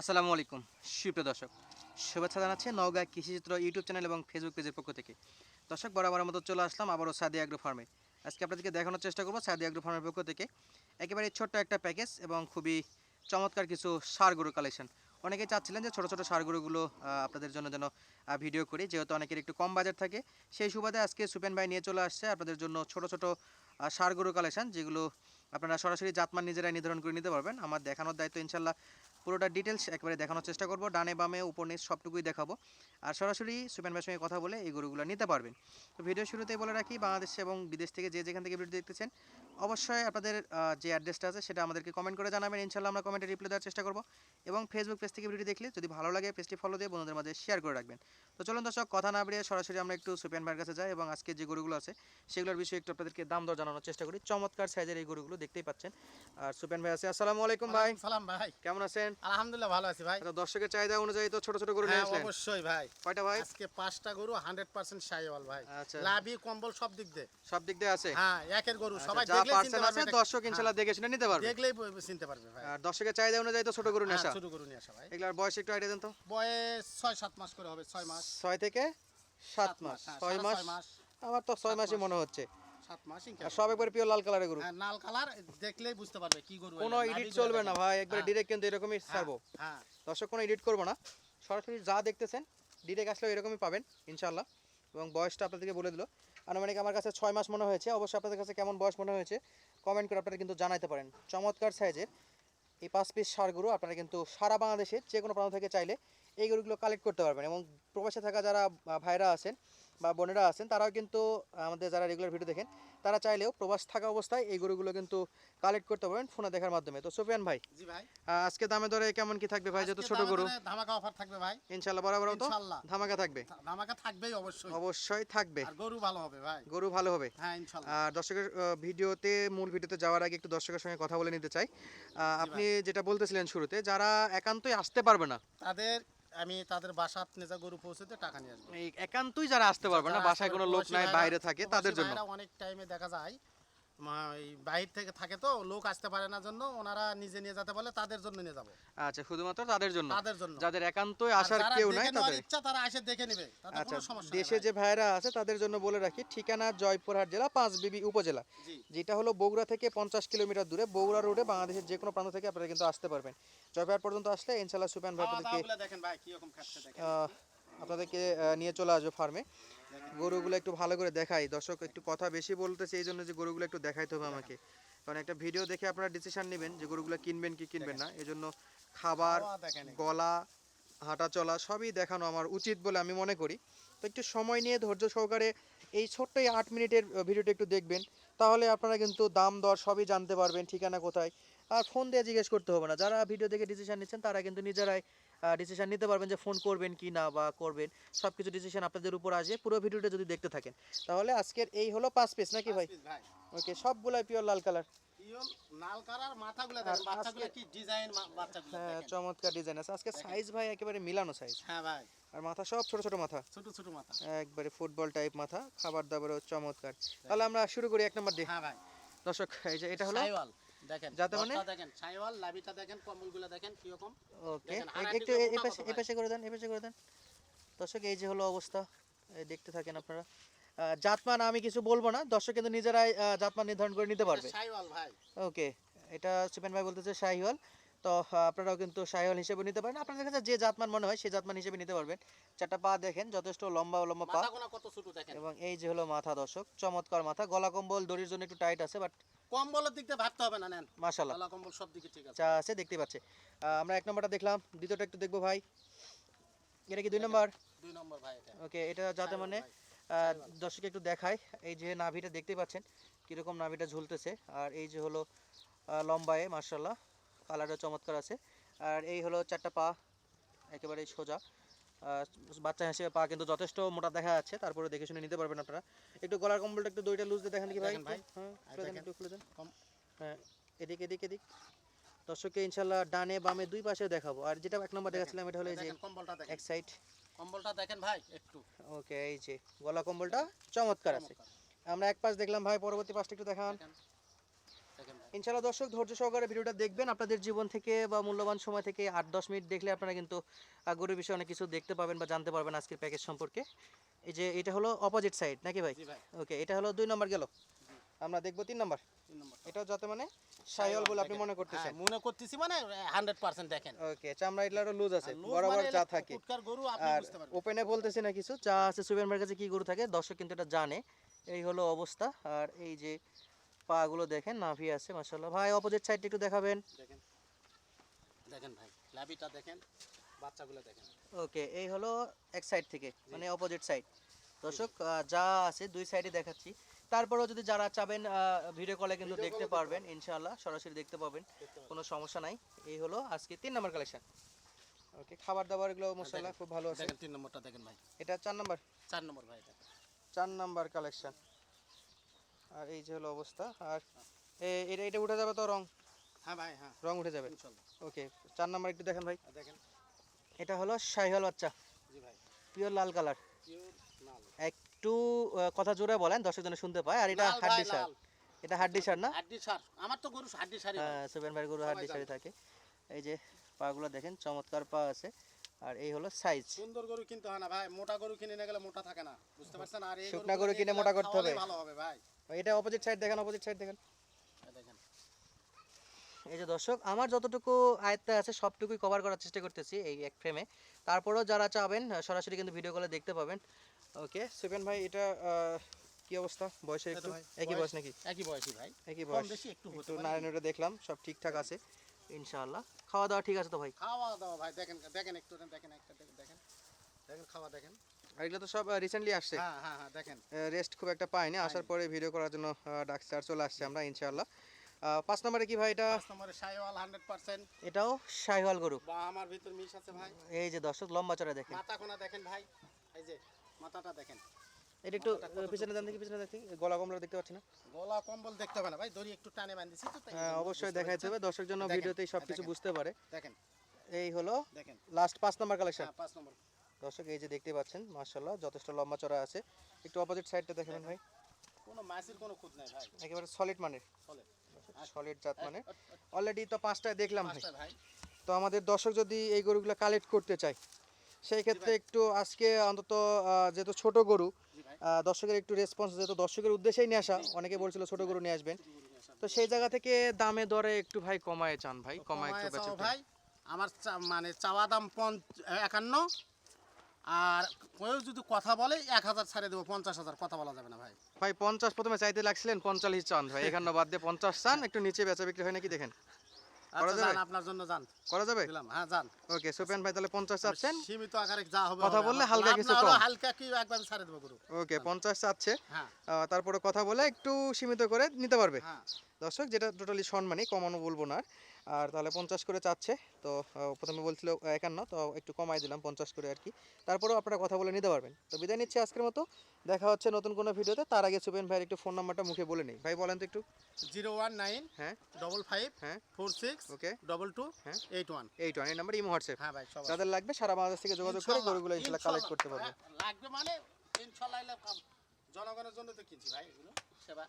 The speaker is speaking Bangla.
আসসালামু আলাইকুম, সুপ্রিয় দর্শক। শুভেচ্ছা জানাচ্ছি নওগাঁ কৃষিচিত্র ইউটিউব চ্যানেল এবং ফেসবুক পেজের পক্ষ থেকে। দর্শক বরাবর মতো চলে আসলাম আবারও সাদি অ্যাগ্রো ফার্মে। আজকে আপনাদেরকে দেখানোর চেষ্টা করব সাদি অ্যাগ্রো ফার্মের পক্ষ থেকে। একেবারে ছোট্ট একটা প্যাকেজ এবং খুবই চমৎকার কিছু সার গরু কালেকশন। অনেকেই চাচ্ছিলেন যে ছোটো ছোটো সার গরুগুলো আপনাদের জন্য যেন ভিডিও করি। যেহেতু অনেকের একটু কম বাজার থাকে, সেই সুবাদে আজকে সুপেন ভাই নিয়ে চলে আসছে আপনাদের জন্য ছোট ছোট সার গরু কালেকশন, যেগুলো আপনারা সরাসরি জাতমান নিজেরাই নির্ধারণ করে নিতে পারবেন। আমার দেখানোর দায়িত্ব ইনশাল্লাহ পুরোটা ডিটেলস একবারে দেখানোর চেষ্টা করব। ডানে বামে, উপর নিচ সবটুকুই দেখাবো। আর সরাসরি সুপেন ভাইয়ের সঙ্গে কথা বলে এই গরুগুলো নিতে পারবেন। তো ভিডিও শুরুতেই বলে রাখি, বাংলাদেশ এবং বিদেশ থেকে যে যেখান থেকে ভিডিও দেখতেছেন, অবশ্যই আপনাদের যে অ্যাড্রেসটা আছে সেটা আমাদেরকে কমেন্ট করে জানাবেন। ইনশাল্লাহ আমরা কমেন্টে রিপ্লাই দেওয়ার চেষ্টা করব। এবং ফেসবুক পেজ থেকে ভিডিও দেখলে যদি ভালো লাগে পেজটি ফলো দিয়ে বন্ধুদের মাঝে শেয়ার করে রাখবেন। তো চলুন দর্শক কথা না বেরিয়ে সরাসরি আমরা একটু সুপেন ভাইয়ের কাছে যাই এবং আজকে যে গরুগুলো আছে সেগুলোর বিষয়ে একটু আপনাদেরকে দাম দর জানানোর চেষ্টা করি। চমৎকার সাইজের এই গরুগুলো দেখতেই পাচ্ছেন। আর সুপেন ভাই আছে আসসালামু আলাইকুম ভাই। সালাম ভাই। কেমন আছেন? আলহামদুলিল্লাহ ভালো আছি ভাই। তো দর্শকের চাহিদা অনুযায়ী তো ছোট ছোট গরু নিয়ে হ্যাঁ আসলেন। অবশ্যই ভাই। কয়টা ভাই? আজকে পাঁচটা গরু হান্ড্রেড পার্সেন্ট সাইওয়াল ভাই। আচ্ছা। লাভি কম্বল সব দিক দিয়ে। সব দিক দিয়ে আছে? হ্যাঁ একের গরু আচ্ছা, সবাই যা দেখলেই চিনতে পারবে দর্শক ইনশাল্লাহ দেখে শুনে নিতে পারবে। দেখলেই চিনতে পারবে ভাই। আর দর্শকের চাহিদা অনুযায়ী তো ছোট গরু নিয়ে হ্যাঁ, আসা। ছোট গরু নিয়ে আসা ভাই। এগুলার বয়স একটু আইডিয়া দেন তো। বয়স ছয় সাত মাস করে হবে ছয় মাস। ছয় থেকে সাত মাস। হ্যাঁ, ছয় মাস আমার তো ছয় মাসই মনে হচ্ছে। সাত মাস আর সব একবার পিওর লাল কালারের গরু। হ্যাঁ, লাল কালার দেখলেই বুঝতে পারবে কি গরু কোনো এডিট চলবে না ভাই একবার হ্যাঁ। ডিরেক্ট কিন্তু এরকমই ছাড়বো। দর্শক কোনো এডিট করব না। সরাসরি যা দেখতেছেন ডিরেক্ট আসলেও এরকমই পাবেন ইনশাল্লাহ এবং বয়সটা আপনাদেরকে বলে দিল। আনুমানিক আমার কাছে ছয় মাস মনে হয়েছে। অবশ্যই আপনাদের কাছে কেমন বয়স মনে হয়েছে কমেন্ট করে আপনারা কিন্তু জানাতে পারেন। চমৎকার সাইজের এই পাঁচ পিস সার গরু আপনারা কিন্তু সারা বাংলাদেশের যে কোনো প্রান্ত থেকে চাইলে এই গরুগুলো কালেক্ট করতে পারবেন। এবং প্রবাসে থাকা যারা ভাইরা আছেন বা বোনেরা আছেন তারাও কিন্তু আমাদের যারা রেগুলার ভিডিও দেখেন তারা চাইলেও প্রবাস থাকা অবস্থায় এই গরুগুলো কিন্তু কালেক্ট করতে পারবেন ফোনে দেখার মাধ্যমে। তো সোফিয়ান ভাই জি ভাই। আজকে দামে দরে কেমন কি থাকবে ভাই? যত ছোট গরু। ধামাকা অফার থাকবে ভাই। ইনশাল্লাহ বরাবর তো ধামাকা থাকবে। ধামাকা থাকবেই অবশ্যই। অবশ্যই থাকবে। আর গরু ভালো হবে ভাই। গরু ভালো হবে। হ্যাঁ ইনশাল্লাহ আর দর্শকের ভিডিওতে মূল ভিডিওতে যাওয়ার আগে একটু দর্শকের সঙ্গে কথা বলে নিতে চাই। আপনি যেটা বলতেছিলেন শুরুতে যারা একান্তই আসতে পারবে না তাদের আমি তাদের বাসাত যা গরু পৌঁছতে টাকা নিয়ে আসব। একান্তই যারা আসতে পারবে না বাসায় কোনো লোক নাই বাইরে থাকে তাদের জন্য। অনেক টাইমে দেখা যায় বাইরে থেকে থাকে তো লোক আসতে পারে না জন্য ওনারা নিজে নিয়ে যেতে বলে তাদের জন্য নিয়ে যাব। আচ্ছা শুধুমাত্র তাদের জন্য? তাদের জন্য। যাদের একান্তই আসার কেউ নাই তাদের? ইচ্ছা তারা এসে দেখে নেবে তাদের আচ্ছা কোনো সমস্যা দেশে যে ভাইরা আছে তাদের জন্য বলে রাখি ঠিকানা জয়পুরহাট জেলা পাঁচ বিবি উপজেলা যেটা হলো বগুড়া থেকে পঞ্চাশ কিলোমিটার দূরে বগুড়া রোডে বাংলাদেশের যে কোনো প্রান্ত থেকে আপনারা কিন্তু আসতে পারবেন। জয়পুরহাট পর্যন্ত আসলে ইনশাল্লাহ সুপেন ভাই আপনাদেরকে নিয়ে চলে আসবে ফার্মে গরুগুলো একটু ভালো করে দেখাই। দর্শক একটু কথা বেশি বলতেছে এই জন্য যে গরুগুলো একটু দেখাইতে হবে আমাকে। কারণ একটা ভিডিও দেখে আপনারা ডিসিশন নেবেন যে গরুগুলো কিনবেন কি কিনবেন না। এই জন্য খাবার গলা হাঁটা চলা সবই দেখানো আমার উচিত বলে আমি মনে করি। তো একটু সময় নিয়ে ধৈর্য সহকারে এই ছোট্ট এই আট মিনিটের ভিডিওটা একটু দেখবেন। তাহলে আপনারা কিন্তু দাম দর সবই জানতে পারবেন ঠিকানা কোথায়। ফোন দিয়ে জিজ্ঞেস করতে হবে না। যারা ভিডিও দেখে ডিসিশন নিচ্ছেন তারা কিন্তু নিজেরাই ডিসিশন নিতে পারবেন যে ফোন করবেন কি না বা করবেন। সব কিছু ডিসিশন আপনাদের উপর আসবে। পুরো ভিডিওটা যদি দেখতে থাকেন তাহলে আজকের এই হলো পাঁচ পিস নাকি ভাই? ওকে সবগুলাই পিওর লাল কালার আর হ্যাঁ দেখেন। চমৎকার ডিজাইন আছে। আজকে সাইজ ভাই একেবারে মিলানো সাইজ হ্যাঁ ভাই। আর মাথা সব ছোট ছোট মাথা। ছোট ছোট মাথা। একবারে ফুটবল টাইপ মাথা খাবার দাবারও চমৎকার। তাহলে আমরা শুরু করি এক নম্বর দিয়ে। হ্যাঁ ভাই। দর্শক এই যে এটা হলো দেখেন যাতে মানে? দেখেন সাইওয়াল লাভিটা দেখেন কম্বলগুলো দেখেন কি রকম ওকে একটু এই পাশে এই পাশে করে দেন এই পাশে করে দেন। দর্শক এই যে হলো অবস্থা দেখতে থাকেন আপনারা। জাতমান আমি কিছু বলব না দর্শক কিন্তু নিজেরাই জাতমান নির্ধারণ করে নিতে পারবে। সাইওয়াল ভাই। ওকে এটা সুপেন ভাই বলতেছে শাহিওয়াল তো আপনারাও কিন্তু শাহিওয়াল হিসেবে নিতে পারেন। আপনাদের কাছে যে জাতমান মনে হয় সেই জাতমান হিসেবে নিতে পারবেন। চারটা পা দেখেন যথেষ্ট লম্বা লম্বা পা। এবং এই যে হলো মাথা দর্শক চমৎকার মাথা। গলা কম্বল দড়ির জন্য একটু টাইট আছে বাট কম্বলের দিক দিয়ে ভাবতে হবে না নেন। মাশাল্লাহ গলা কম্বল সব দিকে ঠিক আছে। আছে দেখতে পাচ্ছে। আমরা এক নম্বরটা দেখলাম দ্বিতীয়টা একটু দেখব ভাই। এটা কি দুই নম্বর? দুই নম্বর ভাই এটা। ওকে এটা যাতে মানে দর্শক একটু দেখায়। এই যে নাভিটা দেখতে পাচ্ছেন কীরকম নাভিটা ঝুলতেছে। আর এই যে হলো লম্বায় মার্শাল্লাহ কালারটা চমৎকার আছে। আর এই হলো চারটা পা একেবারে সোজা। বাচ্চা হিসেবে পা কিন্তু যথেষ্ট মোটা দেখা যাচ্ছে। তারপরে দেখে শুনে নিতে পারবেন আপনারা। একটু গলার কম্বলটা একটু দইটা লুজ দিয়ে দেখেন কি ভাই? হ্যাঁ দেখেন। একটু খুলে দেন। হ্যাঁ এদিক এদিক এদিক। দর্শককে ইনশাল্লাহ ডানে বামে দুই পাশে দেখাবো। আর যেটা এক নম্বর দেখাচ্ছিলাম এটা হলো এই যে কম্বলটা দেখেন। এক সাইড কম্বলটা দেখেন ভাই একটু। ওকে এই যে গলা কম্বলটা চমৎকার আছে। আমরা এক পাশ দেখলাম ভাই পরবর্তী পাশটা একটু দেখান। ইনশাআল্লাহ দর্শক ধৈর্য সহকারে ভিডিওটা দেখবেন। আপনাদের জীবন থেকে বা মূল্যবান সময় থেকে আট দশ মিনিট দেখলে আপনারা কিন্তু গরুর বিষয়ে অনেক কিছু দেখতে পাবেন বা জানতে পারবেন আজকের প্যাকেজ সম্পর্কে। এই যে এটা হলো অপোজিট সাইড নাকি ভাই? ওকে এটা হলো দুই নম্বর গেল। আমরা দেখব তিন নম্বর। এটাও যাতে মানে সাইল বলে আপনি মনে করতেছেন। হ্যাঁ, মনে করতেছি হান্ড্রেড পার্সেন্ট দেখেন। ওকে চামড়া এগুলো লুজ আছে বরাবর থাকে। গরু আপনি বুঝতে পারবেন। ওপেনে বলতেছি না কিছু যা আছে সুবেন ভাইয়ের কাছে কি গরু থাকে দর্শক কিন্তু এটা জানে। এই হলো অবস্থা। আর এই যে পা গুলো দেখেন নাভি আছে মাশাল্লাহ ভাই অপোজিট সাইডটা একটু দেখাবেন। দেখেন। দেখেন ভাই লাভিটা দেখেন বাচ্চাগুলো দেখেন। ওকে এই হলো এক সাইড থেকে মানে অপোজিট সাইড দর্শক যা আছে দুই সাইডে দেখাচ্ছি। তারপরেও যদি যারা চাবেন ভিডিও কলে কিন্তু দেখতে পারবেন ইনশাআল্লাহ সরাসরি দেখতে পাবেন। কোনো সমস্যা নাই। এই হলো আজকে তিন নম্বর কালেকশন ওকে খাবার দাবার এগুলো মশলা খুব ভালো আছে। তিন নম্বরটা দেখেন ভাই। এটা চার নম্বর? চার নম্বর ভাই এটা। চার নম্বর কালেকশন আর এই যে হলো অবস্থা আর এটা এটা উঠে যাবে তো রং? হ্যাঁ ভাই হ্যাঁ। রং উঠে যাবে? ওকে চার নাম্বার একটু দেখেন ভাই। দেখেন। এটা হলো শাহিওয়াল বাচ্চা। জি ভাই। পিওর লাল কালার পিওর লাল। একটু কথা জোরে বলেন দর্শক জনে শুনতে পায়। আর এটা হাড্ডি সার। এটা হাড্ডি সার না? হাড্ডি সার। আমার তো গরু হাড্ডি সারই হ্যাঁ সুবেন ভাই গরু হাড্ডি সারি থাকে। এই যে পাগুলো দেখেন চমৎকার পা আছে। আর এই হলো সাইজ সুন্দর গরু কিনতে হয় না ভাই। মোটা গরু কিনে নিয়ে গেলে মোটা থাকে না। বুঝতে পারছেন? আর এই শুকনা গরু কিনে মোটা করতে হবে। ভালো হবে ভাই। এটা অপোজিট সাইড দেখেন অপোজিট সাইড দেখেন। এই যে দর্শক আমার যতটুকু আয়ত্তে আছে সবটুকুই কভার করার চেষ্টা করতেছি এই এক ফ্রেমে তারপরেও যারা চাবেন সরাসরি কিন্তু ভিডিও কলে দেখতে পাবেন। ওকে সুপেন ভাই এটা কি অবস্থা? বয়সের একটু একই বয়স- নাকি? একই বয়সী ভাই। একই বয়স। বেশি একটু হতে পারে। নারায়ণটা দেখলাম সব ঠিকঠাক আছে ইনশাআল্লাহ। খাওয়া দাওয়া ঠিক আছে তো ভাই? খাওয়া দাওয়া ভাই দেখেন দেখেন একটু দেখেন একটা দেখেন দেখেন। দেখেন খাওয়া দেখেন। এগুলো তো সব রিসেন্টলি আসছে। হ্যাঁ হ্যাঁ হ্যাঁ দেখেন। রেস্ট খুব একটা পাইনি। আসার পরে ভিডিও করার জন্য ডাকছে আর চলে আসছে আমরা ইনশাআল্লাহ। পাঁচ নম্বরে কি ভাই এটা? পাঁচ নম্বরে হান্ড্রেড পার্সেন্ট এটাও শাহিওয়াল গরু। বা আমার ভিতর মিশ আছে ভাই। এই যে দর্শক লম্বা চড়া দেখেন। মাথা কোনা দেখেন ভাই। এই যে মাথাটা দেখেন। এটা একটু পিছনে দাম দেখি পিছনে দেখি। গলা কম্বল দেখতে পাচ্ছি না। গলা কম্বল দেখতে হবে না ভাই দড়ি একটু টানে বাঁধিছি তো তাই হ্যাঁ অবশ্যই দেখাইতে হবে। দর্শক জন্য ভিডিওতেই সবকিছু বুঝতে পারে। দেখেন। এই হলো দেখেন। লাস্ট পাঁচ নম্বর কালেকশন হ্যাঁ পাঁচ নম্বর। দর্শক এই যে দেখতে পাচ্ছেন মার্শাল্লাহ যথেষ্ট লম্বা চড়া আছে। একটু অপোজিট সাইডটা দেখাবেন ভাই। কোনো মাছের কোনো খুঁত নাই ভাই। একেবারে সলিড মানের। সলিড জাত মানে অলরেডি তো পাঁচটায় দেখলাম ভাই। তো আমাদের দর্শক যদি এই গরুগুলো কালেক্ট করতে চায় সেই ক্ষেত্রে একটু আজকে অন্তত যেহেতু ছোট গরু দর্শকের একটু রেসপন্স যেহেতু দর্শকের উদ্দেশ্যেই নিয়ে আসা অনেকে বলছিল ছোট গরু নিয়ে আসবেন। তো সেই জায়গা থেকে দামে দরে একটু ভাই কমায় চান ভাই কমায় একটু ভাই আমার মানে চাওয়া দাম পঞ্চ একান্ন আর কেউ যদি কথা বলে এক হাজার ছাড়ে দেবো পঞ্চাশ হাজার কথা বলা যাবে না ভাই। ভাই পঞ্চাশ প্রথমে চাইতে লাগছিলেন পঞ্চাশ চান ভাই এখানে বাদ দিয়ে পঞ্চাশ চান একটু নিচে বেচা বিক্রি হয় নাকি দেখেন। করা আচ্ছা যাবে? আপনার জন্য যান। করা যাবে? হ্যাঁ যান। ওকে সুপেন ভাই তাহলে পঞ্চাশ চাচ্ছেন। সীমিত আকারে যা হবে কথা বললে হালকা কিছু কম। হালকা কি একবার ছাড়ে দেবো গরু। ওকে পঞ্চাশ চাচ্ছে। হ্যাঁ। তারপরে কথা বলে একটু সীমিত করে নিতে পারবে। হ্যাঁ। দর্শক যেটা টোটালি সম্মানই কমানো বলব না আর। তাহলে পঞ্চাশ করে চাচ্ছে। তো প্রথমে বলছিল একান্ন তো একটু কমাই দিলাম পঞ্চাশ করে আর কি। তারপরেও আপনারা কথা বলে নিতে পারবেন। তো বিদায় নিচ্ছি আজকের মতো। দেখা হচ্ছে নতুন কোনো ভিডিওতে। তার আগে সুপেন ভাইয়ের একটু ফোন নাম্বারটা মুখে বলে নিই। ভাই বলেন তো একটু। জিরো ওয়ান নাইন হ্যাঁ। ডবল ফাইভ হ্যাঁ। Four six okay. Double two হ্যাঁ। Eight one. এইট ওয়ান এই নাম্বার ইমো হোয়াটসঅ্যাপ। হ্যাঁ ভাই। যাদের লাগবে সারা বাংলাদেশ থেকে যোগাযোগ করে গরুগুলো ইনশাল্লাহ কালেক্ট করতে পারবে। হ্যাঁ, লাগবে মানে ইনশাল্লাহ জনগণের জন্য তো কিনছি ভাই এগুলো সেবা।